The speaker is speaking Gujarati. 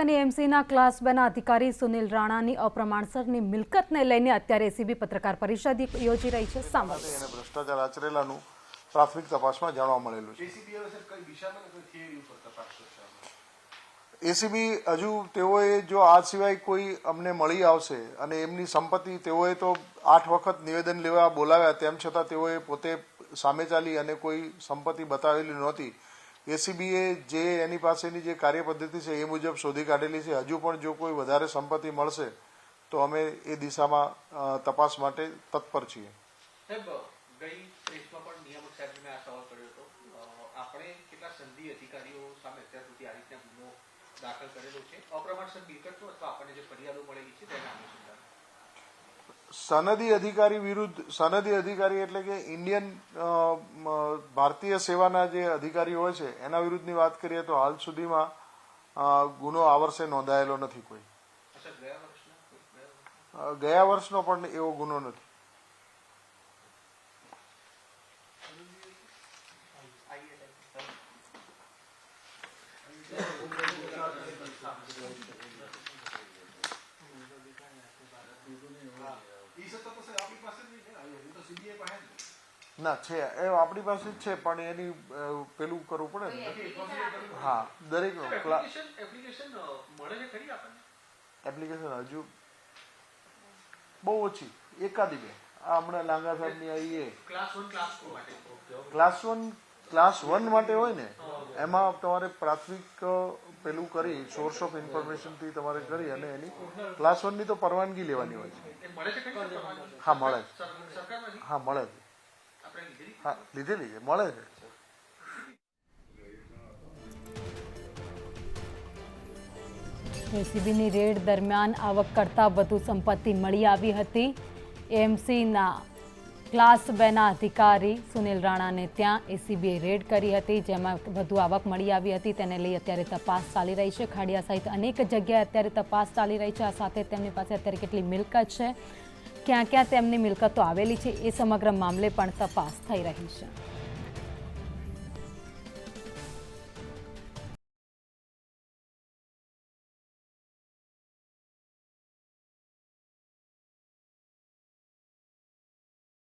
અને એમસીના ક્લાસ બેના અધિકારી સુનિલ રાણાની અપ્રમાણસરની મિલકતને લઈને અત્યારે એસીબી પત્રકાર પરિષદ યોજી રહી છે. સાંભળો. એને ભ્રષ્ટાચાર આચરેલાનું પ્રાથમિક તપાસમાં જાણવા મળેલું છે? એસીબી હજુ તેઓએ જો આ સિવાય કોઈ અમને મળી આવશે અને એમની સંપત્તિ તેઓએ તો આઠ વખત નિવેદન લેવા બોલાવ્યા તેમ છતાં તેઓએ પોતે સામે ચાલી અને કોઈ સંપત્તિ બતાવેલી નહોતી. એસીબીએ જે એની પાસેની જે કાર્યપદ્ધતિ છે એ મુજબ શોધી કાઢેલી છે. હજુ પણ જો કોઈ વધારે સંપત્તિ મળશે, તો અમે એ દિશામાં તપાસ માટે તત્પર છીએ. દાખલ કરેલો છે? અપ્રમાણસર મિલકતનો અથવા આપણને જે ફરિયાદો મળેલી છે તેના અનુસંધાન. સનદી અધિકારી વિરુદ્ધ સનદી અધિકારી એટલે કે ઇન્ડિયન ભારતીય સેવાના જે અધિકારી હોય છે એના વિરુદ્ધની વાત કરીએ તો હાલ સુધીમાં ગુનો આ વર્ષે નોંધાયેલો નથી કોઈ. ગયા વર્ષના? પણ એવો ગુનો નથી આઈએ સાહેબ. ઈ સત્તા તો સર આપણી પાસે જ નહીં ને એ તો સીબીઆઈ પાસે જ ને. ના છે એ આપણી પાસે જ છે પણ એની પેલું કરવું પડે ને. હા દરેક એપ્લિકેશન હજુ બહુ ઓછી એકાદી બે. આ હમણાં લાંગા સાહેબની આવી એ. ક્લાસ વન ક્લાસ ટુ માટે. ક્લાસ વન ક્લાસ વન માટે હોય ને એમાં તમારે પ્રાથમિક પેલું કરી સોર્સ ઓફ ઇન્ફોર્મેશનથી તમારે કરી અને એની ક્લાસ વનની તો પરવાનગી લેવાની હોય છે? હા મળે હા મળે છે. હા લીધેલી છે મળે છે. એસીબીની રેડ દરમિયાન આવક કરતાં વધુ સંપત્તિ મળી આવી હતી. એમસીના ક્લાસ બેના અધિકારી સુનિલ રાણાને ત્યાં એસીબીએ રેડ કરી હતી, જેમાં વધુ આવક મળી આવી હતી. તેને લઈ અત્યારે તપાસ ચાલી રહી છે. ખાડિયા સહિત અનેક જગ્યાએ અત્યારે તપાસ ચાલી રહી છે. આ સાથે તેમની પાસે અત્યારે કેટલી મિલકત છે? ક્યાં ક્યાં તેમની મિલકતો આવેલી છે? એ સમગ્ર મામલે પણ તપાસ થઈ રહી છે.